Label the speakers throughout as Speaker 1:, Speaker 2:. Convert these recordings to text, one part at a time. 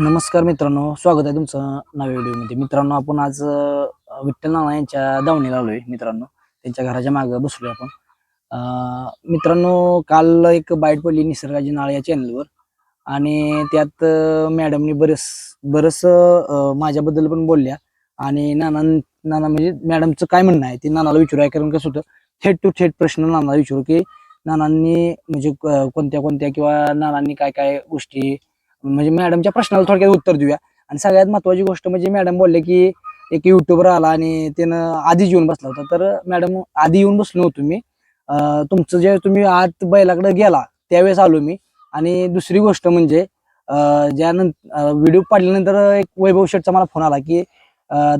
Speaker 1: नमस्कार मित्रांनो स्वागत आहे तुमचं नव्या व्हिडिओमध्ये. मित्रांनो आपण आज विठ्ठल नाना यांच्या दावणीला आलोय मित्रांनो. त्यांच्या घराच्या मागं बसलोय आपण. मित्रांनो काल एक बाईट पडली निसर्गाची नाळ या चॅनलवर आणि त्यात मॅडमनी बरेच बरस माझ्याबद्दल पण बोलल्या. आणि नाना नाना म्हणजे मॅडमचं काय म्हणणं आहे ते नानाला विचारूया कारण कसं होतं थेट टू थेट प्रश्न नानाला विचारू की नानांनी म्हणजे कोणत्या कोणत्या किंवा नानांनी काय काय गोष्टी म्हणजे मॅडमच्या प्रश्नाला थोडक्यात उत्तर देऊया. आणि सगळ्यात महत्वाची गोष्ट म्हणजे मॅडम बोलले की एक युट्यूबर आला आणि त्यानं आधीच येऊन बसला होता. तर मॅडम आधी येऊन बसलो होतो मी. तुमचं जे तुम्ही आत बैलाकडे गेला त्यावेळेस आलो मी. आणि दुसरी गोष्ट म्हणजे ज्यानंतर व्हिडिओ पाडल्यानंतर एक वैभव शेटचा मला फोन आला की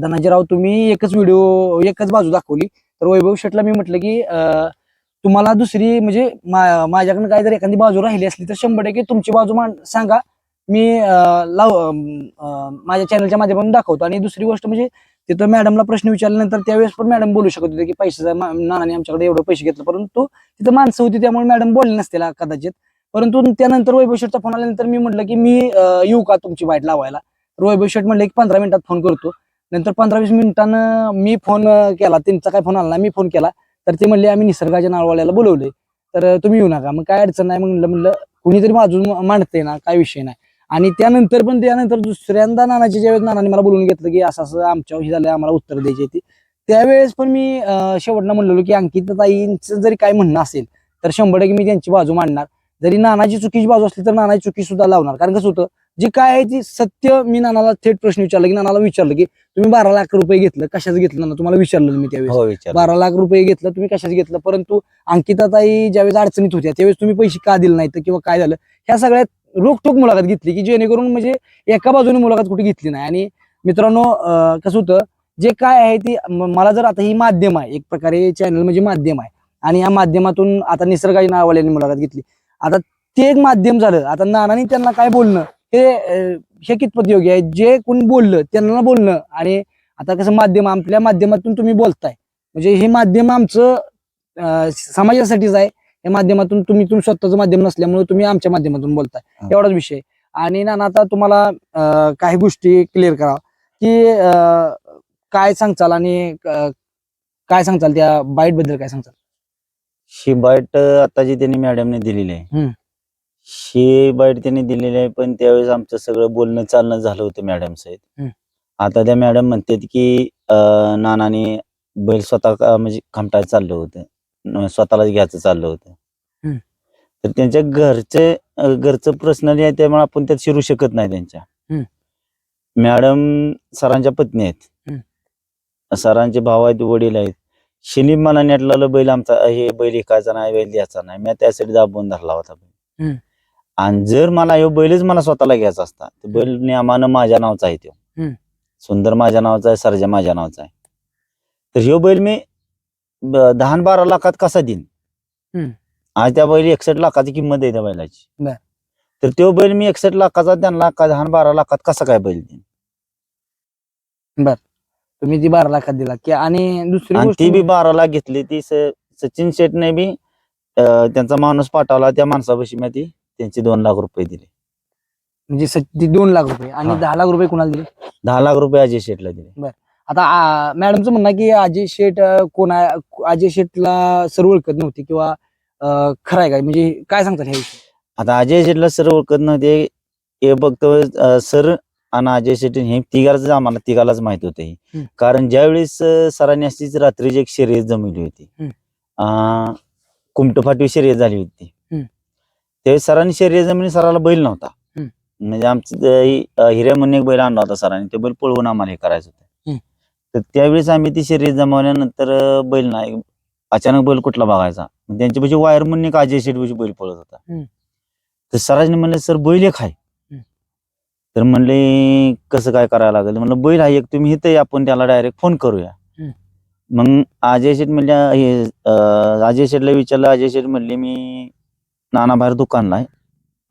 Speaker 1: धनाजीराव तुम्ही एकच व्हिडिओ एकच बाजू दाखवली. तर वैभव शेटला मी म्हटलं की तुम्हाला दुसरी म्हणजे माझ्याकडनं काय जर एखादी बाजू राहिली असली तर शंभर टक्के तुमची बाजू मान सांगा. मी लाव माझ्या चॅनलच्या माध्यमातून दाखवतो. आणि दुसरी गोष्ट म्हणजे तिथं मॅडमला प्रश्न विचारल्यानंतर त्यावेळेस पण मॅडम बोलू शकत होते की पैशाचा नानाने आमच्याकडे एवढं पैसे घेतलं. परंतु तिथं माणसं होती त्यामुळे मॅडम बोलले नसतील कदाचित. परंतु त्यानंतर वैभव शेठचा फोन आल्यानंतर मी म्हटलं की मी येऊ का तुमची वाईट लावायला? वैभव शेट म्हणले की पंधरा मिनिटात फोन करतो. नंतर पंधरा वीस मिनिटानं मी फोन केला. त्यांचा काय फोन आला नाही मी फोन केला. तर ते म्हणले आम्ही निसर्गाच्या नाळवाल्याला बोलवले तर तुम्ही येऊ नका. मग काय अडचण नाही म्हणलं म्हणलं कुणीतरी बाजू मांडते ना काय विषय नाही. आणि त्यानंतर पण त्यानंतर दुसऱ्यांदा नानाची ज्यावेळेस नानाने मला बोलून घेतलं की असं असं आमच्या हे झालं आम्हाला उत्तर द्यायची ती त्यावेळेस पण मी शेवटनं म्हणलेलो की अंकित ताईंचं जरी काय म्हणणं असेल तर शंभर टक्के मी त्यांची बाजू मांडणार. जरी नानाची चुकीची बाजू असली तर नानाची चुकी सुद्धा लावणार. कारण कसं होतं जे काय आहे ती सत्य मी नानाला थेट प्रश्न विचारला की नानाला विचारलं की तुम्ही बारा लाख रुपये घेतलं कशाचं घेतलं? ना तुम्हाला विचारलं मी त्यावेळेस.
Speaker 2: हो
Speaker 1: बारा लाख रुपये घेतलं तुम्ही कशाच घेतलं? परंतु अंकिताताई ज्यावेळेस अडचणीत होत्या त्यावेळेस तुम्ही पैसे का दिले नाहीत किंवा काय झालं ह्या सगळ्यात रोखटोक मुलाखत घेतली की जेणेकरून म्हणजे एका बाजूने मुलाखत कुठे घेतली नाही. आणि मित्रांनो कसं होतं जे काय आहे ती मला जर आता ही माध्यम आहे एक प्रकारे चॅनल म्हणजे माध्यम आहे. आणि या माध्यमातून आता निसर्गाची नावाल्यांनी मुलाखत घेतली. आता ते एक माध्यम झालं. आता नानानी त्यांना काय बोलणं हे हे कितपत योग्य आहे? जे कोण बोललं त्यांना बोलणं. आणि आता कसं माध्यम आपल्या माध्यमातून तुम्ही बोलताय. म्हणजे हे माध्यम आमचं अं, समाजासाठीच आहे. या माध्यमातून तुम्ही तुम्ही स्वतःचं माध्यम नसल्यामुळे तुम्ही आमच्या माध्यमातून बोलताय. एवढाच विषय आणि ना आता तुम्हाला काही गोष्टी क्लिअर करा की काय सांगचाल आणि काय सांगचाल त्या बाईटबद्दल काय सांगचाल
Speaker 2: ही बाईट आता जी त्यांनी मॅडमने दिलेली आहे. ही बाईट त्यांनी दिलेली आहे पण त्यावेळेस आमचं सगळं बोलणं चालणं झालं होतं मॅडम सहित.
Speaker 1: हम्म.
Speaker 2: आता त्या मॅडम म्हणतात की नानाने बैल स्वतः म्हणजे खमटायला चाललं होतं. स्वतःलाच घ्यायचं चाललं होतं. तर त्यांच्या घरचे घरचं पर्सनली आहे त्यामुळे आपण त्यात शिरू शकत नाही त्यांच्या. मॅडम सरांच्या पत्नी आहेत. सरांचे भाव आहेत वडील आहेत. शिनी मला नेटलेलं बैल आमचा हे बैल एकाचा नाही बैल द्यायचा नाही. मी त्यासाठी दाबून धरला होता बैल. आणि जर मला ह्यो बैलच मला स्वतःला घ्यायचा असता तर बैल नियमानं माझ्या नावचा आहे तो. सुंदर माझ्या नावाचा आहे सर्जा माझ्या नावाचा आहे. तर ह्यो बैल मी ब- दहा न बारा लाखात कसा देईन. आज त्या बैल एकसष्ट लाखाची किंमत आहे त्या बैलाची.
Speaker 1: बर.
Speaker 2: तर तो बैल मी एकसष्ट लाखाचा त्यांना का दहा न बारा लाखात कसा काय बैल देईन?
Speaker 1: तुम्ही ती बारा लाखात दिला. की आणि दुसरी
Speaker 2: आणि
Speaker 1: गोष्ट
Speaker 2: ती बी बारा लाख घेतली. ती स- सचिन शेटने बी अं, त्यांचा माणूस पाठवला त्या माणसापाशी मी ती त्यांची दोन लाख रुपये दिले.
Speaker 1: म्हणजे स- ती दोन लाख रुपये आणि
Speaker 2: हा.
Speaker 1: दहा लाख रुपये कुणाला दिले?
Speaker 2: दहा लाख रुपये अजय शेटला दिले.
Speaker 1: आता मॅडमचं म्हणणं की अजय शेठ कोण आहे अजय शेठला सर ओळखत नव्हती किंवा खरं आहे काय म्हणजे काय सांगतात ह्याविषयी
Speaker 2: आता अजय शेटला सर ओळखत नव्हते हे बघतो सर आणि अजय शेट हे तिघालाच आम्हाला तिघालाच माहीत होते
Speaker 1: हम्म.
Speaker 2: कारण ज्यावेळेस सरांनी अशीच रात्रीची एक शर्यत जमवली होती
Speaker 1: हम्म.
Speaker 2: अं, कुमटफाटी शर्यत झाली होती
Speaker 1: हम्म.
Speaker 2: त्यावेळेस सरांनी शर्यत जमिनी सराला बैल नव्हता
Speaker 1: हम्म.
Speaker 2: म्हणजे आमचं अं, हि- अं, हिऱ्या म्हणून एक बैल आणला होता सरांनी ते बैल पळवून आम्हाला हे करायचं. होतं तर त्यावेळेस आम्ही ती शर्यत जमवल्यानंतर बैल नाही अचानक बैल कुठला बघायचा त्यांच्यापाशी वायर म्हणून एक अजय शेठ पाशी बैल पळत होता. तर सराजने म्हणले सर बैल एक आहे. तर म्हणले कसं काय करायला लागेल म्हणलं बैल आहे एक तुम्ही इथे आपण त्याला डायरेक्ट फोन करूया. मग अजय शेठ म्हणले हे अजय शेठला विचारलं अजय शेठ म्हणले मी नाना बाहेर दुकानला आहे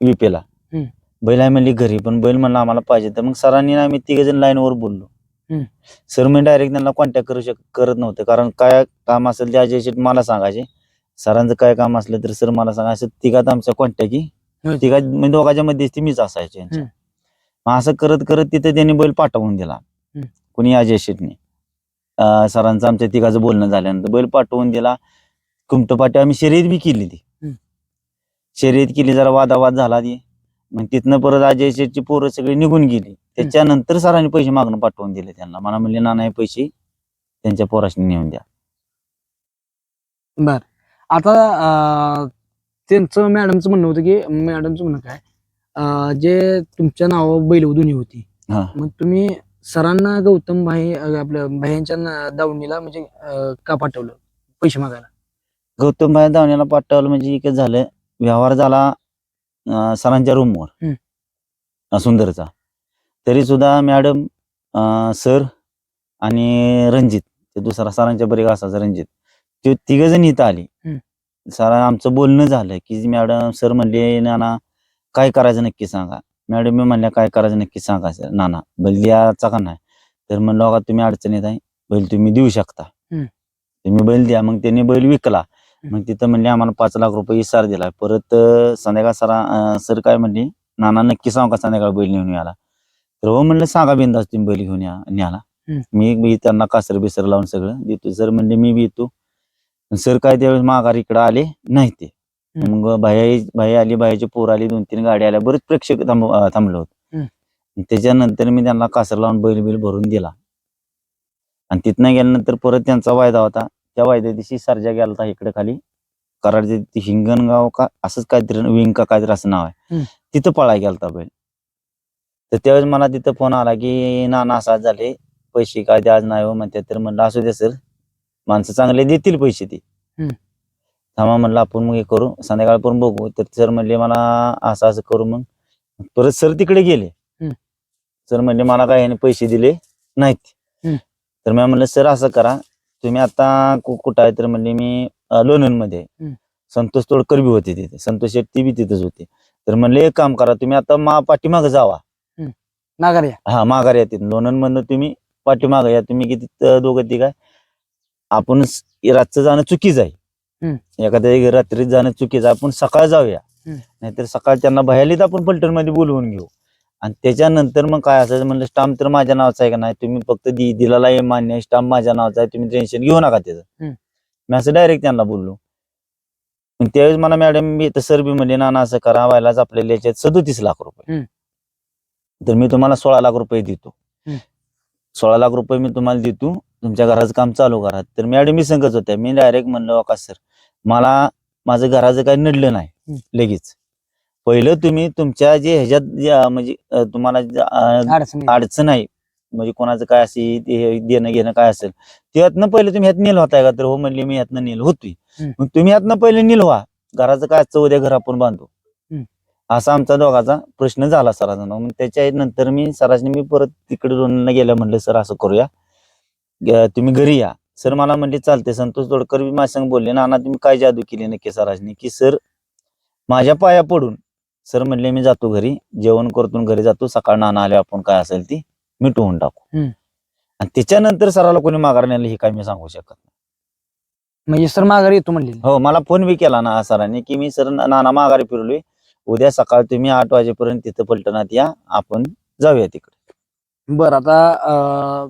Speaker 2: विपेला. बैल आहे म्हणली घरी पण बैल म्हणलं आम्हाला पाहिजे तर मग सरांनी आम्ही तिघ जण लाईनवर बोललो. सर मी डायरेक्ट त्यांना कॉन्टॅक्ट करू शक करत नव्हते. कारण काय काम असेल ते अजय शेठ मला सांगायचे. सरांचं काय काम असलं तर सर मला सांगा. असं तिघात आमचा कॉन्टॅक्ट
Speaker 1: हम्म.
Speaker 2: तिघात म्हणजे दोघांच्या मध्ये ती मीच असायचे. मग असं करत करत तिथे त्यांनी बैल पाठवून दिला. कुणी अजय शेटने सरांचं आमच्या तिघाचं बोलणं झाल्यानंतर बैल पाठवून दिला. कुमटपाटी आम्ही शर्यत बी केली ती. शर्यत केली जरा वादावाद झाला ती. मग तिथनं परत अजय शेटची पोरं सगळी निघून गेली. त्याच्यानंतर सरांनी पैसे मागणं पाठवून दिले त्यांना. मला म्हणले नाना हे पैसे त्यांच्या पोराशी नेऊन द्या.
Speaker 1: बर. आता अं, त्यांचं मॅडमचं म्हणणं होतं की मॅडमचं म्हणणं काय अं, जे तुमच्या नावावर बैलवधुनी होती
Speaker 2: हा.
Speaker 1: मग तुम्ही सरांना गौतम भाई अं, आपल्या भाईंच्या ना- दावणीला म्हणजे अं, का पाठवलं पैसे मागायला?
Speaker 2: गौतम भाई धावण्याला पाठवलं म्हणजे एकच झालं व्यवहार झाला सरांच्या रूमवर. सुंदरचा. तरी सुद्धा मॅडम सर आणि रणजित ते दुसरा सरांच्या बरे असायचा रणजित. ते तिघ जण इथं आली. सर आमचं बोलणं झालं की मॅडम सर म्हणले नाना काय करायचं नक्की सांगा. मॅडम मी म्हणल्या काय करायचं नक्की सांगा सर. नाना बैल द्यायचा का नाही? तर म्हणलं बघा तुम्ही अडचणीत आहे. बैल तुम्ही देऊ शकता. तुम्ही बैल द्या. मग त्यांनी बैल विकला. मग तिथं म्हणले आम्हाला पाच लाख रुपये इसार दिला. परत संध्याकाळ सरा सर काय म्हणले नाना नक्की सांगा का संध्याकाळ बैल घेऊन याला तर हो म्हणलं सांगा बिंदास तुम्ही बैल घेऊन या न्याला. मी बी त्यांना कासर बिसर लावून सगळं देतो. सर म्हणले मी बी येतो. सर काय त्यावेळेस माघारी इकडे आले नाही ते. मग भाई भाई आली भाईची पोर आली दोन तीन गाड्या आल्या बरेच प्रेक्षक थांब थांबले होते. त्याच्यानंतर मी त्यांना कासर लावून बैल बिल भरून दिला. आणि तिथनं गेल्यानंतर परत त्यांचा वायदा होता. त्या वायद्या दिवशी सर्जा गेला होता इकडे खाली. कराडचे ते हिंगणगाव का असंच काहीतरी विंग का काहीतरी असं नाव आहे. तिथं पळाय गेलता बैल. तर त्यावेळेस मला तिथं फोन आला की नाना असा झाले. पैसे काय आज नाही हो म्हणते तर म्हणलं असू दे सर माणसं चांगले देतील पैसे ते. थांबा म्हणलं आपण मग हे करू. संध्याकाळपर्यंत बघू. तर सर म्हणले मला असं असं करू मग. परत सर तिकडे गेले. सर म्हणले मला काय पैसे दिले नाहीत. तर मी म्हणलं सर असं करा. तुम्ही आता कु- कुठं आहे तर म्हणले मी लोणनमध्ये.
Speaker 1: हम्म.
Speaker 2: संतोष तोडकर बी होते तिथे. संतोष शेट्टी बी तिथेच होते. तर म्हणले एक काम करा तुम्ही आता मा पाठीमाग जावा.
Speaker 1: नागार या.
Speaker 2: हा माघार या तिथून. लोणन मधनं तुम्ही पाठीमाग या. तुम्ही किती त- दोघं तिघ आहे. आपण स- रातचं जाणं चुकीच आहे. एखाद्या रात्रीत जाणं चुकीचं आहे. आपण सकाळ जाऊया.
Speaker 1: हम्म.
Speaker 2: नाहीतर सकाळ त्यांना भयालीत आपण पलटणमध्ये बोलवून घेऊ. आणि त्याच्यानंतर मग काय असायचं? म्हणलं स्टाम्प तर माझ्या नावाचा आहे का नाही? तुम्ही फक्त दि दिलाला हे मान्य स्टाम्प माझ्या नावाचा आहे. तुम्ही टेन्शन घेऊ नका त्याचं. मी असं डायरेक्ट त्यांना बोललो. त्यावेळेस मला मॅडम बी तर सर बी म्हणले ना ना असं करा. व्हायलाच आपल्याला याच्यात सदोतीस लाख रुपये. तर मी तुम्हाला सोळा लाख रुपये देतो. सोळा लाख रुपये मी तुम्हाला देतो. तुमच्या घराचं काम चालू करा. तर मॅडम मी सांगत होत्या. मी डायरेक्ट म्हणलो का सर? मला माझं घराचं काही नडलं नाही. लगेच. पहिलं तुम्ही तुमच्या जे ह्याच्यात जे, म्हणजे अं, तुम्हाला जे, अं,
Speaker 1: अडचण.
Speaker 2: आहे म्हणजे कोणाचं काय असेल ते हे देणं घेणं काय असेल त्यातनं पहिले तुम्ही ह्यात नेल होताय का तर हो म्हणले मी ह्यातनं नेल होतोय.
Speaker 1: हम्म.
Speaker 2: मग तुम्ही ह्यातनं पहिले नेल व्हा. घराचं काय आजचं उद्या घर आपण बांधू.
Speaker 1: हम्म.
Speaker 2: असा आमचा दोघाचा प्रश्न झाला सरांचा. मग त्याच्या नंतर मी सरासनी मी परत तिकडे रोनला गेल्या म्हणलं सर असं करूया. ग- तुम्ही घरी या. सर मला म्हणले चालते संतोष तोडकर बी माझ्या संग बोलले. नाना तुम्ही काय जादू केली नक्की सरासनी की सर माझ्या पाया पडून सर म्हणले मी जातो घरी जेवण करतून घरी जातो सकाळ नाना आले आपण काय असेल ती मिटवून टाकू. आणि त्याच्यानंतर सराला कोणी माघार नेलं हे काय मी सांगू शकत नाही.
Speaker 1: म्हणजे सर माघारी येतो म्हणले.
Speaker 2: हो मला फोन बी केला ना सरांनी की मी सर नाना माघारी फिरलोय. उद्या सकाळ तुम्ही आठ वाजेपर्यंत तिथं पलटणात या आपण जाऊया तिकडे.
Speaker 1: बरं आता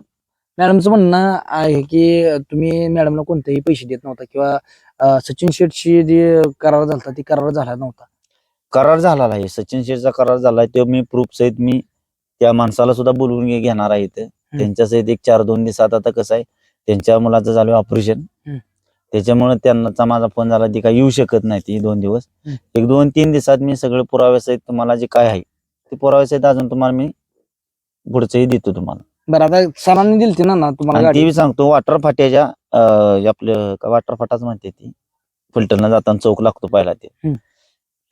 Speaker 1: मॅडमचं म्हणणं आहे की तुम्ही मॅडमला कोणतेही पैसे देत नव्हता किंवा सचिन शेठशी जे करार झाला ती करार झाला नव्हता.
Speaker 2: करार झालेला आहे. सचिन शेठचा करार झालाय तो मी प्रूफ सहित मी त्या माणसाला सुद्धा बोलवून घे- घेणार आहे इथं. त्यांच्या सहित एक चार दोन दिवसात आता कसं आहे त्यांच्या मुलाचं झालं ऑपरेशन
Speaker 1: हम्म.
Speaker 2: त्याच्यामुळे त्यांचा माझा फोन झाला ती काय येऊ शकत नाही ती दोन दिवस.
Speaker 1: हम्म.
Speaker 2: एक दोन तीन दिवसात मी सगळे पुरावे सहित तुम्हाला जे काय आहे ते पुरावे सहित अजून तुम्हाला मी पुढचंही देतो तुम्हाला.
Speaker 1: बरं आता सरांनी दिलते ना ना तुम्हाला
Speaker 2: आणि
Speaker 1: गाडी?
Speaker 2: ती बी सांगतो वॉटर फाट्याच्या अं, आपलं वॉटर फाटाच म्हणते ती. फलटणला जाताना चौक लागतो पहिला ते.
Speaker 1: हम्म.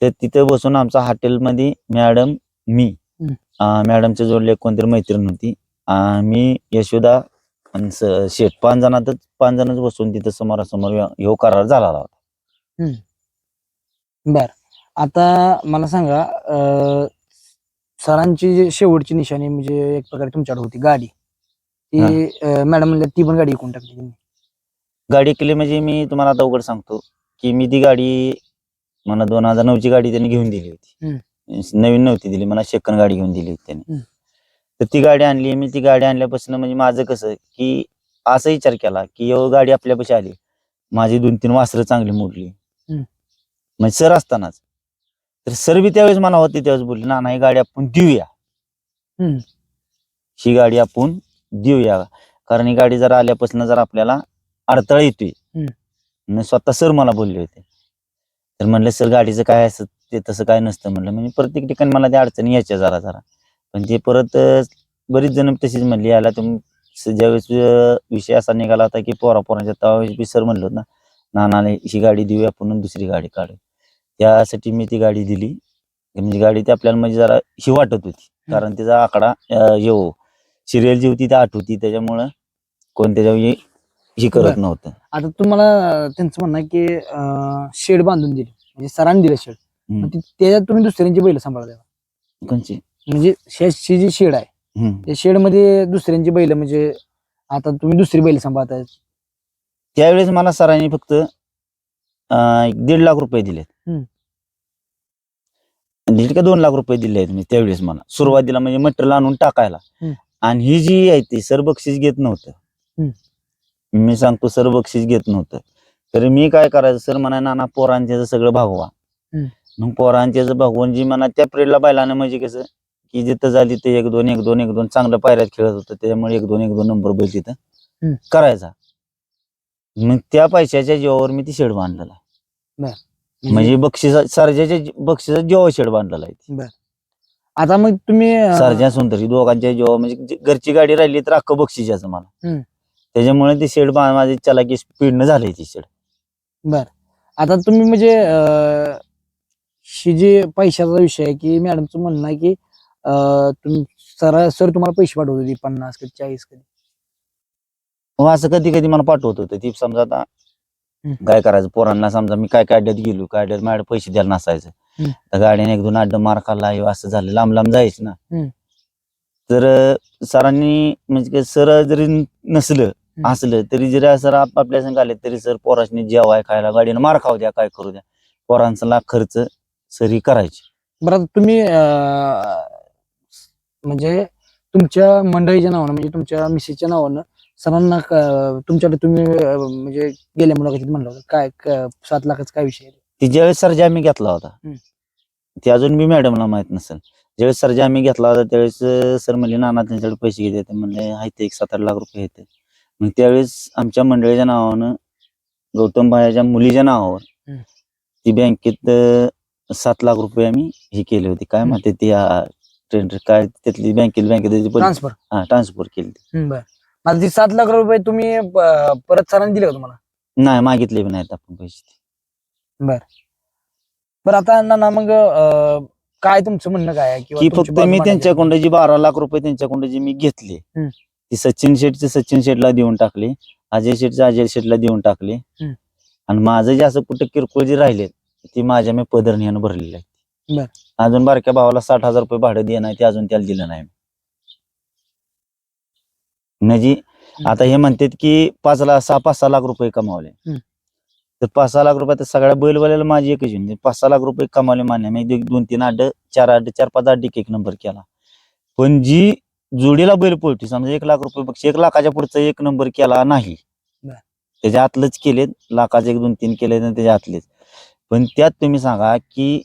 Speaker 2: तर तिथे बसून आमचा हॉटेलमध्ये मॅडम मी मॅडमच्या जोडले कोणतरी मैत्रीण होती. मी यशोदा आणि शेठ पाच जणातच पाच जणच बसून तिथं समोरासमोर ह्यो- ह्यो करार झाला होता.
Speaker 1: बर. आता मला सांगा सरांची शेवटची निशाणी म्हणजे एक प्रकारे तुमच्याकडे होती गाडी. ती मॅडम म्हणल्या ती पण गाडी विकून टाकली
Speaker 2: गाडी केली म्हणजे मी तुम्हाला आता उघड सांगतो की मी ती गाडी मला दोन हजार नऊची गाडी त्यांनी घेऊन दिली होती. नवीन नव्हती दिली मला सेकंड गाडी घेऊन दिली होती. त्याने. तर ती गाडी आणली मी ती गाडी आणल्यापासून म्हणजे माझं कसं की असा विचार केला की एवढी गाडी आपल्यापाशी आली. माझी दोन तीन वासरं चांगली मोडली. म्हणजे सर असतानाच. तर सर बी त्यावेळेस मला होती त्यावेळेस बोलली ना ही गाडी आपण देऊया. ही गाडी आपण देऊया. कारण ही गाडी जर आल्यापासून जर आपल्याला अडथळा येतोय. स्वतः सर मला बोलले होते. तर म्हणलं सर गाडीचं काय असं ते तसं काय नसतं म्हणलं. म्हणजे प्रत्येक ठिकाणी मला त्या अडचणी यायच्या जरा जरा. पण ते परत बरीच जण तशीच म्हणली. याला तुम स- ज्यावेळेस विषय असा निघाला होता की पोरा पोरांच्या त्यावेळेस बी सर म्हणलो ना नानाने ही गाडी देऊया आपण दुसरी गाडी काढू त्यासाठी मी ती गाडी दिली. म्हणजे गाडी ती आपल्याला म्हणजे जरा ही वाटत होती. कारण त्याचा आकडा येऊ सिरियल जी होती ती आठ होती. त्याच्यामुळं कोण त्याच्यावर हे- करत
Speaker 1: बरं.
Speaker 2: नव्हतं
Speaker 1: आता तुम्हाला त्यांचं म्हणणं आहे की शेड बांधून दिली म्हणजे सरांनी दिलं शेड
Speaker 2: हम्म.
Speaker 1: त्याच्यात तुम्ही दुसऱ्यांची बैल सांभाळता
Speaker 2: कोणची
Speaker 1: म्हणजे शेडची जी शेड आहे
Speaker 2: हम्म.
Speaker 1: त्या शेडमध्ये दुसऱ्यांची बैल म्हणजे आता तुम्ही दुसरी बैल सांभाळताय
Speaker 2: त्यावेळेस मला सरांनी फक्त अं, एक दीड लाख रुपये दिलेत
Speaker 1: हम्म.
Speaker 2: दीड का दोन लाख रुपये दिले आहेत मी त्यावेळेस मला सुरुवातीला म्हणजे मटेरियल आणून टाकायला
Speaker 1: हम्म.
Speaker 2: आणि ही जी आहे ती सर बक्षीस घेत नव्हतं मी सांगतो सर बक्षीस घेत नव्हतं. तर मी काय करायचं? सर म्हणा नाना पोरांचे सगळं भागवा. मग पोरांचे भागवून जी म्हणा त्या पिरियडला बैलानं म्हणजे कसं की जिथं झाली ते एक दोन एक दोन एक दोन चांगलं पायऱ्यात खेळत होतं. त्याच्यामुळे एक दोन एक दोन नंबर बैल तिथं. करायचा. मग त्या पैशाच्या जीवावर मी ती शेड बांधलेला. आहे. म्हणजे बक्षिसा सर्जाच्या बक्षिसा जेव्हा शेड बांधलेला आहे
Speaker 1: आता मग तुम्ही
Speaker 2: सर्जा सुंदरी दोघांच्या जेव्हा म्हणजे घरची गाडी राहिली तर अख्खं बक्षीस मला. त्याच्यामुळे ती शेड माझी चलाकी स्पीडनं झाली ती शेड.
Speaker 1: बर. आता तुम्ही म्हणजे अं, ही जे पैशाचा विषय आहे की मॅडमचं म्हणणं आहे की अं, सर सर तुम्हाला पैसे पाठवत होते पन्नास कधी चाळीस कधी?
Speaker 2: मग असं कधी कधी मला पाठवत होतं. ती समजा आता
Speaker 1: हम्म.
Speaker 2: काय करायचं? पोरांना समजा मी काय काय अड्ड्यात गेलो काय अड्ड्यात माझ्याकडे पैसे द्यायला नसायचं.
Speaker 1: हम्म.
Speaker 2: तर गाडीने एक दोन अड्डा मार खाल्ला हे असं झालं लांब लांब जायचं ना.
Speaker 1: हम्म.
Speaker 2: तर अं, सरांनी म्हणजे सर जरी नसलं असलं तरी जरी सर आपल्या संग आले तरी सर पोरांनी जेवाय खायला गाडीनं मार खाऊ द्या काय करू द्या. पोरांचा खर्च सरी करायची.
Speaker 1: बरं तुम्ही म्हणजे तुमच्या मंडळीच्या नावानं म्हणजे तुमच्या मिसेसच्या नावानं सरांना तुमच्याकडे तुम्ही म्हणजे गेल्या मुलाखतीत म्हणलं होतं. काय क- सात लाखाचा काय विषय आहे?
Speaker 2: ती ज्यावेळेस सरजा आम्ही घेतला होता.
Speaker 1: हम्म.
Speaker 2: ते अजून मी मॅडमला माहीत नसेल. ज्यावेळेस सरजा आम्ही घेतला होता त्यावेळेस सर म्हणले नाना त्यांच्याकडे पैसे घेते. म्हणले आहेत एक सात आठ लाख रुपये येते. मग त्यावेळेस आमच्या मंडळीच्या नावानं गौतम भायाच्या मुलीच्या नावावर
Speaker 1: हम्म.
Speaker 2: ती बँकेत अं, सात लाख रुपये आम्ही हे केले होते. काय म्हणते ती ट्रेन काय त्यातली बँकेत बँकेत
Speaker 1: ट्रान्सफर
Speaker 2: ट्रान्सफर केली
Speaker 1: बरं. आता ती सात लाख रुपये तुम्ही परत सरांनी दिले का तुम्हाला?
Speaker 2: नाही मागितले बी नाहीत आपण पैसे
Speaker 1: बरं. आता ना ना मग अं, काय तुमचं म्हणणं काय आहे?
Speaker 2: की
Speaker 1: तुमची
Speaker 2: फक्त
Speaker 1: बाजू
Speaker 2: मी
Speaker 1: मांडायची?
Speaker 2: त्यांच्याकडून जी बारा लाख रुपये त्यांच्याकडून जी मी घेतले.
Speaker 1: हम्म.
Speaker 2: ती सचिन शेठचे सचिन शेठला देऊन टाकले. अजय शेठचे अजय शेठला देऊन टाकले.
Speaker 1: हम्म.
Speaker 2: आणि माझं जे असं कुठे किरकोळ जे राहिले ती माझ्या मी पदरण्यानं भरलेले
Speaker 1: बर.
Speaker 2: आहे अजून बारक्या भावाला साठ हजार रुपये भाडं दे नाही ते अजून त्याला दिलं नाही. म्हणजे आता हे म्हणतात की पाच लाख सहा पाच सहा लाख रुपये कमावले.
Speaker 1: हम्म.
Speaker 2: तर पाच सहा लाख रुपये तर सगळ्या बैलवाल्याला माझी एकच येऊन पाच सहा लाख रुपये कमावले मान्य मी दोन तीन अड्ड चार अड्ड चार पाच अड्डे एक नंबर केला. पण जी जोडीला बैल पळती समजा एक लाख रुपये बक्षीस. एक लाखाच्या पुढचा एक नंबर केला नाही. त्याच्या आतलंच केलेत. लाखाचे एक दोन तीन केले त्याच्या आतलेच. पण त्यात तुम्ही सांगा की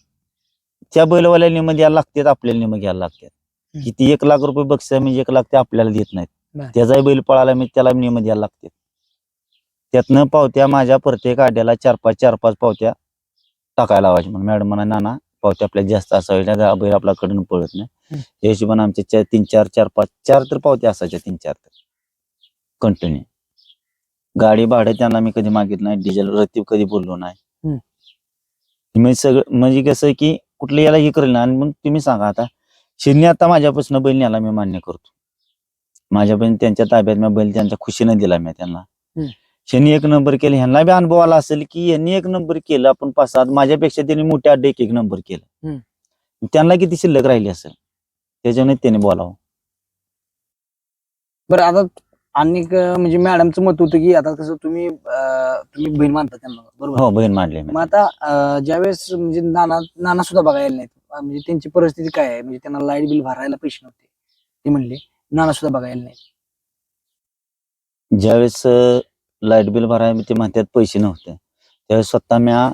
Speaker 2: त्या बैलवाल्या निम द्यायला लागतात आपल्याला निम घ्यायला लागतात. किती एक लाख रुपये बक्षीस म्हणजे एक लाख ते आपल्याला देत नाहीत. त्याचाही बैल पळाला मी त्याला नियम द्यायला लागते त्यातनं पावत्या माझ्या प्रत्येक आड्याला चार पाच चार पाच पावत्या टाकायला लावायची म्हणून. मॅडम म्हणा नाना पावत्या आपल्या जास्त असाव्या त्या बैल आपल्याकडून पळत नाही.
Speaker 1: हम्म.
Speaker 2: या हिशोबाने आमच्या चार तीन चार चार पाच चार तर पावत्या असायच्या तीन चार तर. कंटिन्यू गाडी भाडं त्यांना मी कधी मागितलं नाही डिझेल रतीब कधी बोललो नाही. म्हणजे सगळं म्हणजे कसं की कुठलं याला हे करेल ना आणि मग तुम्ही सांगा आता शिरणी आता माझ्यापासून बैल न्यायला मी मान्य करतो. माझ्या बहीण त्यांच्या ताब्यात मी बैल त्यांच्या खुशीनं दिला मी त्यांना. त्यांनी एक नंबर केलं. ह्यांना बी अनुभव आला असेल की यांनी एक नंबर केलं आपण पाच सात माझ्यापेक्षा त्यांनी मोठ्या अड्डे एक नंबर केलं. त्यांना किती शिल्लक राहिली असेल? त्याच्याने त्यांनी बोलावं.
Speaker 1: बरं आता आणि म्हणजे मॅडमचं मत होतं की आता कसं तुम्ही तुम्ही बहीण मानता त्यांना बरोबर?
Speaker 2: हो बहीण मांडली मी.
Speaker 1: मग आता ज्यावेळेस म्हणजे नाना नाना सुद्धा बघायला नाहीत. म्हणजे त्यांची परिस्थिती काय आहे? म्हणजे त्यांना लाइट बिल भरायला पैसे नव्हते. ते म्हणले नाना सुद्धा बघायला नाही
Speaker 2: ज्यावेळेस लाइट बिल भरायला ते म्हणतात पैसे नव्हते. त्यावेळेस स्वतः म्या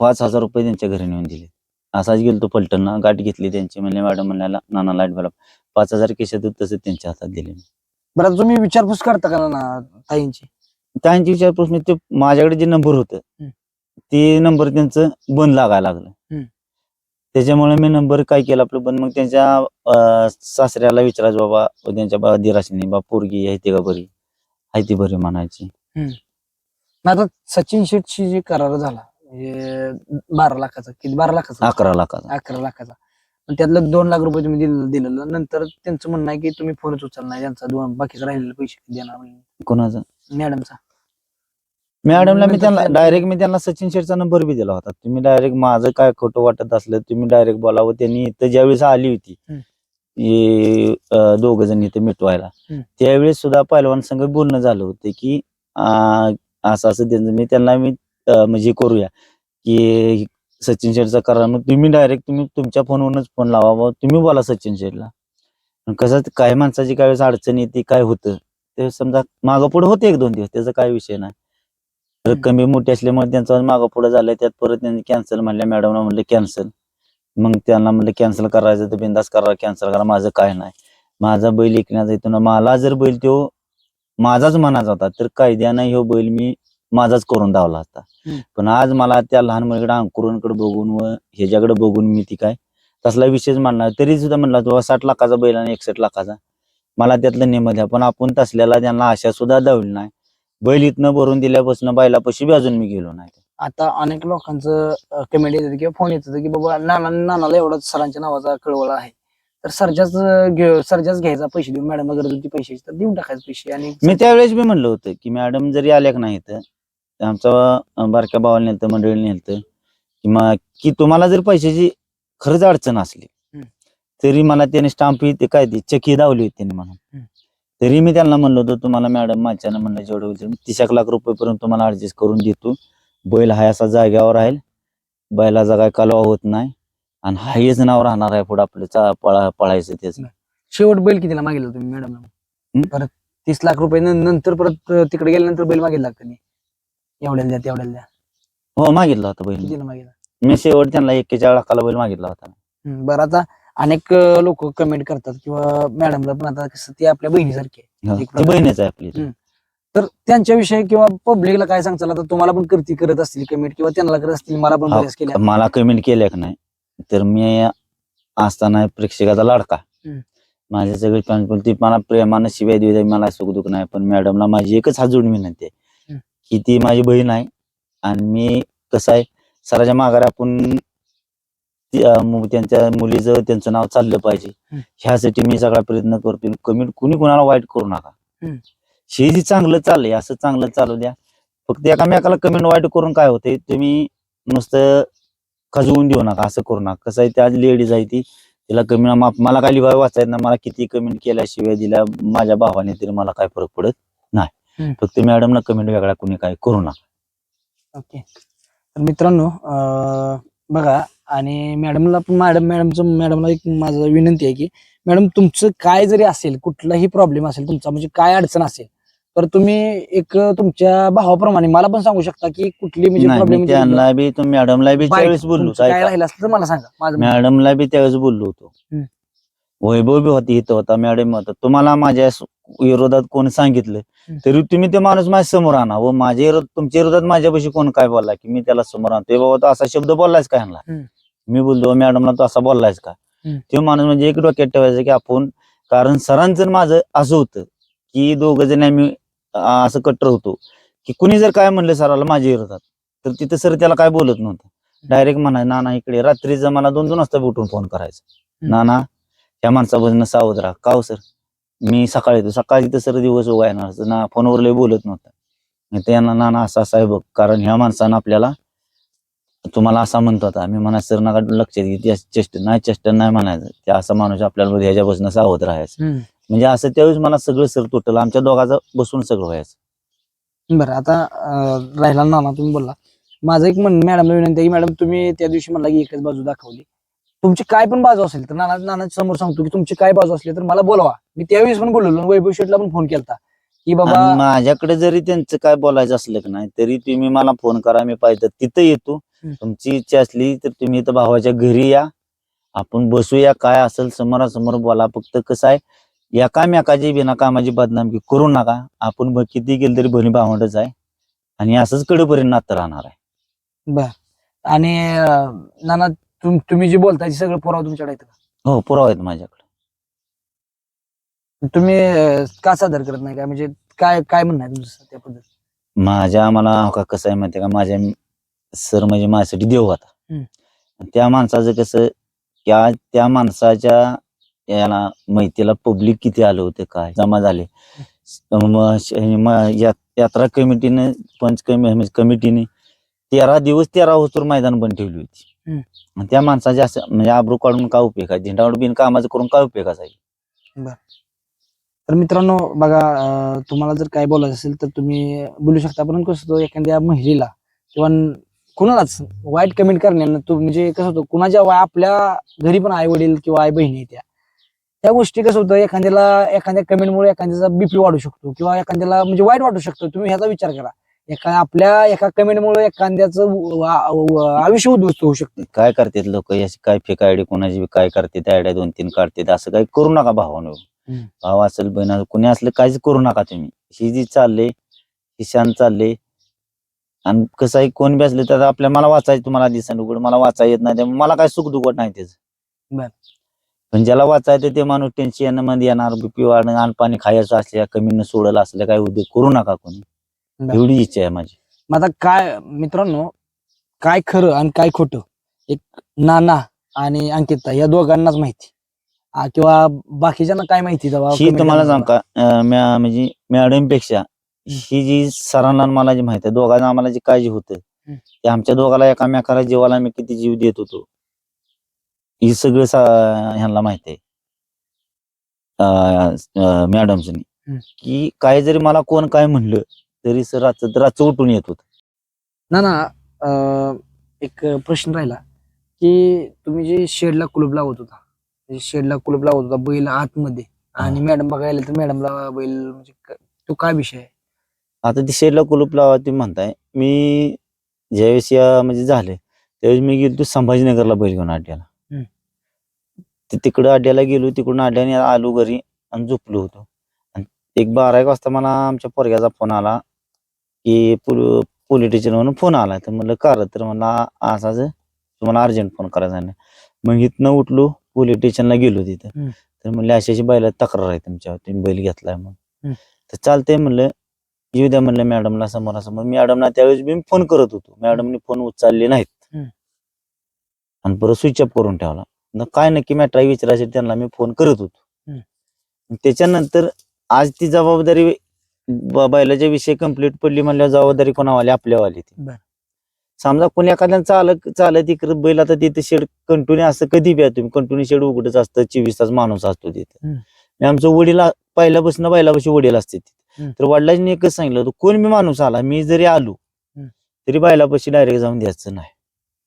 Speaker 2: पाच हजार रुपये त्यांच्या घरी नेऊन दिले. असाच गेलो पलटणला गाठ घेतली त्यांची म्हणले मॅडम म्हणल्याला नाना लाइट बिल पाच हजार केशात तसं त्यांच्या हातात दिले
Speaker 1: बरं तुम्ही विचारपूस करता का ना ताईंची?
Speaker 2: त्यांची विचारपूस मी ते माझ्याकडे जे नंबर होतं. ते नंबर त्यांचं बंद लागायला लागलं. त्याच्यामुळे मी नंबर काय केला आपलं बंद मग त्यांच्या सासऱ्याला विचारायचं बाबा त्यांच्या बा दिराशनी बा पोरगी आहे ती का बरी? आहे ती बरी? म्हणायची.
Speaker 1: आता सचिन शेठशी जे करार झाला म्हणजे बारा लाखाचा किती? बारा लाखाचा.
Speaker 2: अकरा लाखाचा.
Speaker 1: अकरा लाखाचा. पण त्यातलं दोन लाख रुपये तुम्ही दिलेलं दिलेलं. नंतर त्यांचं म्हणणं आहे की तुम्ही फोनच उचलणार त्यांचा दोन बाकीचे राहिलेले पैसे देणार
Speaker 2: कोणाचा?
Speaker 1: मॅडमचा.
Speaker 2: मॅडमला मी त्यांना डायरेक्ट मी त्यांना सचिन शेठचा नंबर बी दिला होता. तुम्ही डायरेक्ट माझं काय खोटं वाटत असलं तुम्ही डायरेक्ट बोलावं. त्यांनी इथं ज्यावेळेस आली होती. दोघ जण इथे मिटवायला. त्यावेळेस सुद्धा पहिलवान संघ बोलणं झालं होतं की असं असं त्यांचं. मी त्यांना मी म्हणजे करूया की सचिन शेठचा करा. मग तुम्ही डायरेक्ट तुम्ही तुमच्या फोनवरूनच फोन लावा बुवा, तुम्ही बोला सचिन शेठला कसं काही माणसाची काय वेळेस अडचण येते काय होतं ते समजा मागं पुढे होते एक दोन दिवस. त्याचा काय विषय नाही. तर. कमी मोठी असल्यामुळे त्यांचं मागं पुढे झालंय त्यात परत त्यांनी कॅन्सल म्हणल्या मॅडमला म्हणलं कॅन्सल मग त्यांना म्हणलं कॅन्सल करायचं तर बिंदास करा कॅन्सल करा. माझं काय नाही. माझा बैल ऐकण्याचा इथून मला जर बैल तो माझाच मनाचा होता तर कायद्यानं ह्यो बैल मी माझाच करून धावला
Speaker 1: हम्म.
Speaker 2: पण आज मला त्या लहान मुलीकडे अंकुरांकडे बघून व ह्याच्याकडे बघून मी ती काय तसला विषयच मांडणार तरी सुद्धा म्हणला तो साठ लाखाचा बैल आणि एकसष्ट लाखाचा. मला त्यातलं नेम द्या. पण आपण तसल्याला त्यांना आशा सुद्धा दावली नाही. बैल इथनं भरून दिल्यापासून बैलापाशी बी अजून मी गेलो नाही.
Speaker 1: आता अनेक लोकांचं कमेंट येतात किंवा फोन येतात की बाबा नाना नानाला एवढाच सरांच्या नावाचा कळवळा आहे. तर सरजाच घे- सरजाच घ्यायचा पैसे देऊन मॅडम गरज होती पैसे तर देऊन टाकायचे पैसे आणि
Speaker 2: मी त्यावेळेस बी म्हणलं होतं की मॅडम जरी आल्या का नाही तर आमचा अं, बारक्या भावाला नेलतं मंडळी नेलतं की की तुम्हाला जर पैशाची खरंच अडचण असली
Speaker 1: हम्म.
Speaker 2: तरी मला त्याने स्टाम्प ते काय ती चकी दावली होती त्याने म्हणून.
Speaker 1: हम्म.
Speaker 2: तरी मी त्यांना म्हणलं होतं तुम्हाला मॅडम माझ्यानं म्हणलं जेवढं होईल तेवढं. तीस एक लाख रुपयेपर्यंत तुम्हाला ऍडजस्ट करून देतो. बैल हाय असा जाग्यावर राहील. बैलाचा काय कालवा होत नाही. आणि हायच नाव राहणार आहे पुढे आपलं चा- पळा पळायचं त्याचं
Speaker 1: शेवट बैल कितीला मागितलं तुम्ही मॅडम
Speaker 2: हम्म?
Speaker 1: परत तीस लाख रुपये नं- नंतर परत अं, तिकडे गेल्यानंतर बैल मागितला का नाही एवढ्याला द्या तेवढ्याला द्या.
Speaker 2: हो मागितला होता बैल.
Speaker 1: कितीला मागितला?
Speaker 2: मी शेवट त्यांना एक्केचाळीस लाखाला बैल मागितला होता.
Speaker 1: हम्म, बरं आता अनेक लोक कमेंट करतात किंवा मॅडमला पण आता कसं ती आपल्या बहिणीसारखी आहे.
Speaker 2: हा,
Speaker 1: एक
Speaker 2: ती बहीणच आहे आपली
Speaker 1: हम्म. तर त्यांच्याविषयी किंवा पब्लिकला काय सांगचाल आता तुम्हाला पण करती करत असतील कमेंट किंवा त्यांना करत असतील मला पण
Speaker 2: हो,
Speaker 1: केल्या.
Speaker 2: मला कमेंट केल्या का नाही? तर मी असताना प्रेक्षकाचा लाडका. माझे सगळे ती मला प्रेमानं शिवाय देऊ मला सुख दुःख नाही पण मॅडमला माझी एकच हात जोडून विनंती आहे. की ती माझी बहीण आहे आणि मी कसं आहे सराच्या माघारी आपण त्यांच्या मुलीचं त्यांचं नाव चाललं पाहिजे. ह्यासाठी मी सगळा प्रयत्न करतो कमेंट कुणी कुणाला वाईट करू नका
Speaker 1: हम्म.
Speaker 2: हे जे चांगलं चाललंय असं चांगलं चालू द्या फक्त एकामेकाला कमेंट वाईट करून काय होते तुम्ही नुसतं खजवून देऊ नका असं करू नका. कसं आहे त्या लेडीज आहे ती. तिला कमी मला काय लिहाय वाचायत ना मला किती कमेंट केल्याशिवाय दिल्या माझ्या भावाने तरी मला काय फरक पडत नाही. फक्त मॅडमला कमेंट वेगळा कुणी काय करू नका.
Speaker 1: ओके. तर मित्रांनो बघा आणि मॅडमला पण मॅडम मॅडमचं मॅडमला एक माझं विनंती आहे की मॅडम तुमचं काय जरी असेल कुठलाही प्रॉब्लेम असेल तुमचा म्हणजे काय अडचण असेल तर तुम्ही एक तुमच्या भावाप्रमाणे मला पण सांगू शकता की कुठली म्हणजे
Speaker 2: नाही
Speaker 1: प्रॉब्लेम
Speaker 2: मी त्यांना बी मॅडमला बी त्यावेळेस बोललो होतो,
Speaker 1: काय
Speaker 2: ऐका.
Speaker 1: राहिलं असलं तर मला सांगा माझं म्हणणं.
Speaker 2: मॅडमला बी त्यावेळेस बोललो होतो. वैभव बी होती इथं होता मॅडम होता तुम्हाला माझ्या स- विरोधात कोण सांगितलं
Speaker 1: हम्म.
Speaker 2: तरी तुम्ही ते माणूस माझ्यासमोर आणा व माझ्या विरोध तुमच्या विरोधात माझ्यापाशी कोण काय बोलला की मी त्याला समोर आणतो "ए बाबा तो असा शब्द बोललायस का ह्यांना
Speaker 1: हम्म.
Speaker 2: मी बोललो मॅडमला तो असा बोललायस का
Speaker 1: हम्म.
Speaker 2: तो माणूस म्हणजे एक डोक्यात ठेवायचं की आपण कारण सरांचं आणि माझं असं होतं की दोघ जण आम्ही असं कट्टर होतो. की कुणी जर काय म्हणलं सराला माझ्या विरोधात तर तिथं सर त्याला काय बोलत नव्हतं. डायरेक्ट म्हणाय नाना इकडे रात्रीचं मला दोन दोन वाजता उठून फोन करायचा. नाना त्या माणसापासून सावध राहा. का हो सर? मी सकाळी येतो. सकाळी तर सर दिवस उगायणार ना. फोनवर लय बोलत नव्हतं. त्यांना नाना असं असं आहे बघ. कारण ह्या माणसानं आपल्याला तुम्हाला असा म्हणतो आता. मी म्हणा सर नका लक्षात घे चेष्ट नाही चेष्ट नाही म्हणायचं. ते असा माणूस आपल्याला ह्याच्यापासून सावध राहायचं. म्हणजे असं त्यावेळेस मला सगळं सर टोटल आमच्या दोघाचं बसून सगळं व्हायचं.
Speaker 1: बरं आता अं, राहिला नाना तुम्ही बोलला. माझं एक म्हण मॅडमला विनंती आहे की मॅडम तुम्ही त्या दिवशी म्हणला की एकच बाजू दाखवली. तुमची काय पण बाजू असेल तर नाना नाना समोर सांगतो की तुमची काय बाजू असली तर मला बोलवा. मी त्यावेळेस पण बोललो वैभव शेटला पण फोन केला की बाबा
Speaker 2: आणि माझ्याकडे जरी त्यांचं काय बोलायचं असलं की नाही तरी तुम्ही मला फोन करा मी पाहिजे तर तिथं येतो.
Speaker 1: हम्म.
Speaker 2: तुमची इच्छा असली तर तुम्ही इथं भावाच्या घरी या. आपण बसूया काय असेल समोरासमोर बोला. फक्त कसं आहे एकामेकाची बिना कामाची बदनामी करू नका. आपण ब- किती केलं तरी बहिणी भावंडच आहे. आणि असंच कडेपर्यंत नातं राहणार आहे.
Speaker 1: बर. आणि अं, नाना तुम- तुम्ही जे बोलताय ते सगळं पुरावा तुमच्याकडे आहेत का?
Speaker 2: हो पुरावा आहेत माझ्याकडे.
Speaker 1: तुम्ही अं, का सादर करत नाही काय? म्हणजे काय काय म्हणणं आहे तुमचं त्याबद्दल
Speaker 2: माझ्या मला हो का कसं आहे माहितीये का? माझ्या सर म्हणजे माझ्यासाठी देव होता.
Speaker 1: हम्म.
Speaker 2: त्या माणसाचं कसं त्या त्या माणसाच्या याला माहितीला पब्लिक किती आलं होतं काय जमा झाले. म- श- म- या- यात्रा कमिटीने पंच कमी म्हणजे कमिटीने तेरा दिवस तेरा होतूर मैदान बंद ठेवली होती.
Speaker 1: हम्म.
Speaker 2: आणि त्या माणसाच्या असं म्हणजे आबरू काढून काय उपयोग आहे? झेंडावड बिन कामाचं करून काय उपयोगाचा आहे
Speaker 1: तर मित्रांनो बघा अं, तुम्हाला जर काय बोलायचं असेल तर तुम्ही बोलू शकता परंतु कसं होतं एखाद्या महिलेला किंवा न- कुणालाच वाईट कमेंट करण्यानं तो म्हणजे कसं होतं कुणाच्या वा- आपल्या घरी पण आई वडील किंवा आई बहिणी त्या त्या गोष्टी कसं होतं एखाद्याला एखाद्या कमेंटमुळे एखाद्याचा बीपी वाढू शकतो किंवा एखाद्याला म्हणजे वाईट वाटू शकतो. तुम्ही ह्याचा विचार करा. एका आपल्या एका कमेंटमुळे एखाद्याचं आयुष्य उद्ध्वस्त होऊ शकते.
Speaker 2: काय करतात लोक? याची काय फेक आयडी कोणाची काय करतात? आयडिया दोन तीन काढतात. असं काही करू नका भावानं. भाव असेल बहीण असेल कोणी असलं काहीच करू नका तुम्ही. ही जी चालले ही शांत चालले आणि कसं आहे कोण बी असले तर आपल्या मला वाचायचं तुम्हाला दिसन उघड. मला वाचा येत नाही मला काय सुख दुखत नाही त्याच.
Speaker 1: बर.
Speaker 2: पण ज्याला वाचायचं ते माणूस टेन्शनमध्ये येणार बीपी वाढणं आणि पाणी खायचं असल्या कमी सोडलं असलं काय उद्योग करू नका कोणी. एवढी इच्छा आहे माझी.
Speaker 1: मग आता काय मित्रांनो काय खरं आणि काय खोटं? एक नाना आणि अंकिता या दोघांनाच माहिती. आ, किंवा बाकीच्यांना काय माहिती? तेव्हा
Speaker 2: ही तुम्हाला. सांग का अं, म्या- म्हणजे मॅडमपेक्षा ही जी सरांना आणि मला जी माहिती आहे दोघांना आम्हाला जी काळजी होतं. ते आमच्या दोघाला एकामेकाला जीवाला मी किती जीव देत होतो. ही सगळं ह्यांना माहिती आहे मॅडमच
Speaker 1: हम्म.
Speaker 2: की काय जरी मला कोण काय म्हणलं तरी सर रात्र उठून येत होत.
Speaker 1: ना ना अं, एक प्रश्न राहिला की तुम्ही जे शेडला कुलूप लावत होता शेडला कुलूप लावत होता बैल आतमध्ये आणि मॅडम बघायला तर मॅडमला बैल म्हणजे क- तो काय विषय? आहे
Speaker 2: आता ती शेडला कुलूप लावा तुम्ही म्हणताय. मी ज्यावेळेस या म्हणजे झाले त्यावेळेस मी गेलो संभाजीनगरला बैल घेऊन अड्ड्याला. ते तिकडं अड्ड्याला गेलो तिकडून अड्ड्याने आलो घरी आणि झोपलो होतो. आणि एक बारा एक वाजता मला आमच्या पोरग्याचा फोन आला की पोलीस स्टेशनवरून फोन आला. तर म्हणलं कर तर म्हणला असाच तुम्हाला अर्जंट फोन करायचा आहे. मग इथनं उठलो पोलीस स्टेशनला गेलो तिथं. तर म्हणले अशी अशी बैला तक्रार आहे तुमच्यावर. तुम्ही बैल घेतलाय मग. तर चालतंय म्हणलं येऊ द्या म्हणलं मॅडमला समोरासमोर. मॅडमला त्यावेळेस मी फोन करत होतो. मॅडमने फोन उचलले नाहीत. आणि परत स्विच ऑफ करून ठेवला. न काय नक्की मॅटर विचारायचे त्यांना मी फोन करत होतो. त्याच्यानंतर आज ती जबाबदारी बैलाच्या विषयी कंप्लीट पडली म्हणल्यावर जबाबदारी कोणावाली आपल्यावाली ती. समजा कोणी एखाद्या चालक चालत इकडे बैल आता तिथे शेड कंटिन्यू असं कधी बी तुम्ही कंटिन्यू शेड उघडच असतं चोवीस तास माणूस असतो तिथे आमचं वडील पहिल्यापासून बैलापाशी वडील असते. तर वडिलांनी एकच सांगितलं होतं कोण मी माणूस आला मी जरी आलो. तरी बैलापाशी डायरेक्ट जाऊन द्यायचं नाही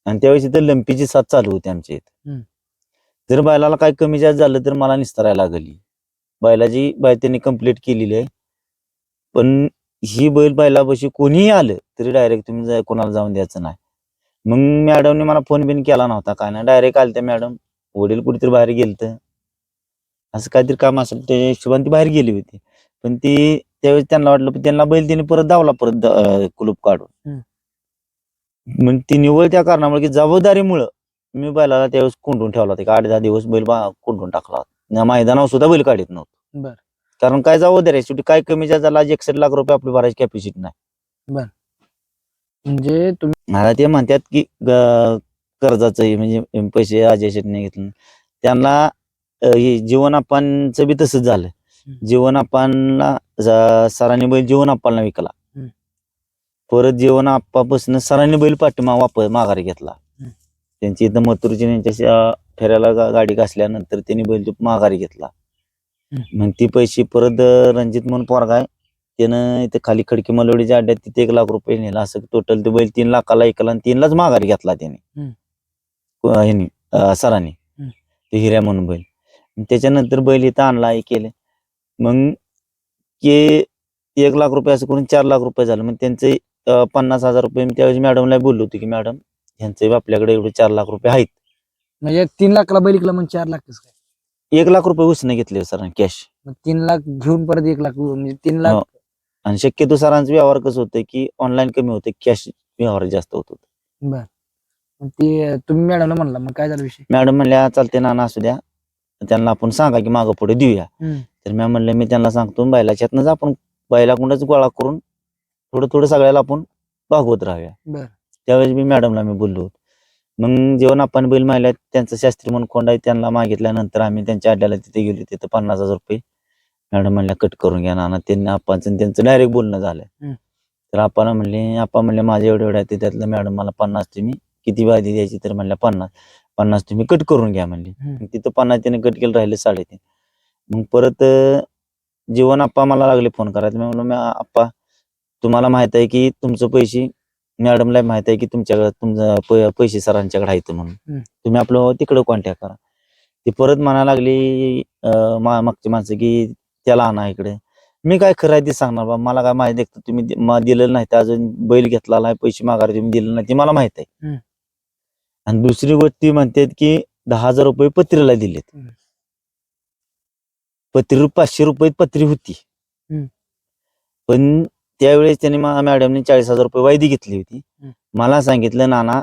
Speaker 2: आणि त्यावेळेस इथं लंपीची साथ चालू होती आमच्या इथं. जर बैलाला काही कमी जास्त झालं तर मला निस्तरायला लागली. बैलाची बाय त्यांनी कंप्लीट केलेली आहे. पण ही बैल बैलापाशी कोणीही आलं तरी डायरेक्ट तुम्ही कोणाला जाऊन द्यायचं नाही. मग मॅडमने मला फोन बिन केला नव्हता काय नाही. डायरेक्ट आल्या त्या मॅडम वडील कुठेतरी बाहेर गेलत. असं काहीतरी काम असेल त्याच्या हिशोबाने ती बाहेर गेली होती. पण ती त्यावेळेस त्यांना वाटलं त्यांना बैल तिने परत धावला परत कुलूप काढून. मग ती निवळ त्या कारणामुळे की जबाबदारीमुळं मी बैलाला त्यावेळेस कोंडून ठेवला होता एक आठ दहा दिवस बैल बा- कोंडून टाकला होता. न मैदानावर सुद्धा बैल काढत नव्हतं
Speaker 1: बर
Speaker 2: कारण काय जबाबदारी आहे शेवटी काय कमी जास्त झाला एकसष्ट लाख रुपये आपली भरायची कॅपॅसिटी नाही
Speaker 1: म्हणजे तुम्ही
Speaker 2: मला ते म्हणतात की ग- कर्जाचं हे म्हणजे पैसे अजय शेटने घेतले त्यांना अं, हे जीवन आपांचं बी तसंच झालं
Speaker 1: हम्म.
Speaker 2: जीवन आपांना ज- सरांनी बैल जीवन आप्पांना विकला
Speaker 1: हम्म.
Speaker 2: परत जीवन आप्पापासून सरांनी बैल पाठीमा वापर माघारी घेतला. त्यांची इथं मथुरची यांच्याशी अं, फेऱ्याला गाडी घासल्यानंतर त्यांनी बैल तो माघारी घेतला. मग ती पैसे परत रणजित म्हणून पोरगा आहे त्यानं इथे खाली खडकी मलवडीच्या अड्ड्यात तिथे एक लाख रुपये नेला. असं टोटल ते बैल तीन लाखाला ऐकला आणि तीन लाच माघारी घेतला त्याने. को- सरांनी. ते हिऱ्या म्हणून बैल. त्याच्यानंतर बैल इथं आणला हे केलं. मग ते एक लाख रुपये असं करून चार लाख रुपये झालं. मग त्यांचे पन्नास हजार रुपये मी त्यावेळेस मॅडमला बोललो होतो की मॅडम ह्यांचे आपल्याकडे एवढे चार लाख रुपये आहेत.
Speaker 1: म्हणजे तीन लाखला बैल इकला म्हणजे चार लाख कसं काय?
Speaker 2: एक लाख रुपये उसने घेतले सर कॅश
Speaker 1: मग तीन लाख घेऊन परत एक लाख म्हणजे तीन लाख
Speaker 2: हो. आणि शक्यतो सरांचं व्यवहार कसं होतं की ऑनलाईन कमी होते कॅश व्यवहार जास्त होत होते.
Speaker 1: बर. मग ते तुम्ही मॅडमला म्हणला मग काय झाला विषय?
Speaker 2: मॅडम म्हणल्या चालते नाना असू द्या. त्यांना आपण सांगा की मागं पुढे देऊया.
Speaker 1: हम्म.
Speaker 2: तर मी म्हणलं मी त्यांना सांगतो बैलाच्या आपण बैलाकडूनच गोळा करून थोडं थोडं सगळ्याला आपण भागवत राहूया.
Speaker 1: बर.
Speaker 2: त्यावेळेस मी मॅडमला मी बोललो होतो. मग जेवण आपण बैल माहिला त्यांचं शास्त्री म्हणून कोंड आहे त्यांना मागितल्यानंतर आम्ही त्यांच्या अड्ड्याला तिथे गेलो तिथं पन्नास हजार रुपये. मॅडम म्हणल्या कट करून घ्या नाना. त्यांनी आपाचं आणि त्यांचं डायरेक्ट बोलणं झालं. तर आपण म्हणले आपा म्हणले माझे एवढे एवढे आहे ते त्यातलं मॅडम मला पन्नास तुम्ही किती वादी द्यायची? तर म्हणल्या पन्नास. पन्नास तुम्ही कट करून घ्या म्हणले. तिथं पन्नास त्याने कट केलं राहिले साडेतीन. मग परत जीवन आप्पा मला लागले फोन करायला. मी म्हणलो मी आप्पा तुम्हाला माहीत आहे की तुमचं पैसे मॅडमला माहीत आहे की तुमच्याकडे तुमचं पैसे सरांच्याकडे आहेत म्हणून. तुम्ही आपलं तिकडे कॉन्टॅक्ट करा ती परत म्हणायला लागली मागची माणसं की त्याला आणा इकडे मी काय खरं आहे ते सांगणार बा मला काय माहिती आहे तुम्ही दिलेलं नाही ते अजून बैल घेतला नाही पैसे माघारी तुम्ही दिले नाही ते मला माहीत आहे. आणि दुसरी गोष्ट ती म्हणतात की दहा हजार रुपये पत्रीला दिलेत. पत्री पाचशे रुपये पत्री होती. पण त्यावेळेस त्यांनी मा- मॅडमने चाळीस हजार रुपये वायदी घेतली होती. मला सांगितलं नाना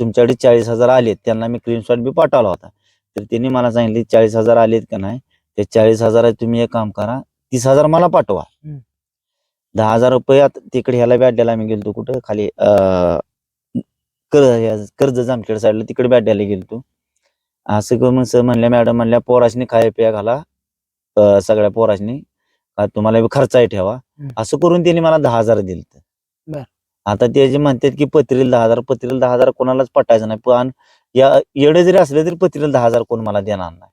Speaker 2: तुमच्याकडे चाळीस हजार आलेत त्यांना मी स्क्रीनशॉट बी पाठवला होता. तर त्यांनी मला सांगितले चाळीस हजार आलेत का नाही? त्या चाळीस हजार तुम्ही एक काम करा तीस हजार मला पाठवा. दहा हजार रुपये आता तिकडे ह्याला बॅड्याला आम्ही गेलतो कुठं? खाली अं, कर्ज कर्ज जामखेड साईडला तिकडे बॅड्याला गेलतो. असं करून सर म्हणल्या मॅडम म्हणल्या पोराशनी खाया पिया घाला अं, सगळ्या पोराशनी का तुम्हाला बी खर्चाही ठेवा. असं करून त्यांनी मला दहा हजार दिले
Speaker 1: बर.
Speaker 2: आता ते जे म्हणतात की पत्रीला दहा हजार पत्रीला दहा हजार कोणालाच पटायचं नाही पण या एवढे जरी असले तरी पत्रीला दहा हजार कोण मला देणार नाही.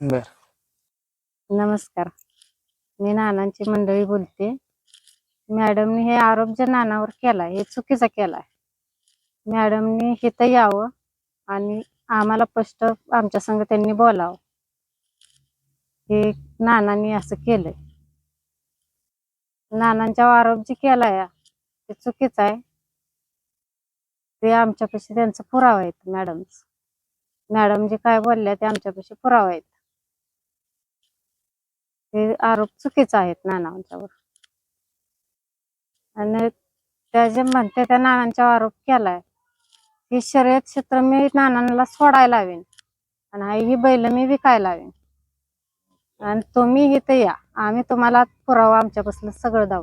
Speaker 1: बर.
Speaker 3: नमस्कार. मी नानांची मंडळी बोलते. मॅडमने हे आरोप ज्या नानावर केलाय हे चुकीचा केलाय. मॅडमने इथं यावं आणि आम्हाला स्पष्ट आमच्या संग त्यांनी बोलावं. हे नानांनी असं केलंय. नानांच्या आरोप जे केलाय ते चुकीचं आहे. ते आमच्यापाशी त्यांचा पुरावा आहेत मॅडम मॅडम जे काय बोलल्या ते आमच्यापाशी पुरावा आहेत. ते आरोप चुकीचे आहेत नानांच्यावर. आणि त्या जे म्हणते त्या नानांच्या आरोप केलाय. हे शर्यत क्षेत्र मी नानांना सोडायला लावेन आणि ही बैल मी विकायला लावेन आणि तुम्ही इथं या. आम्ही तुम्हाला पुरावा आमच्यापासून सगळं दाव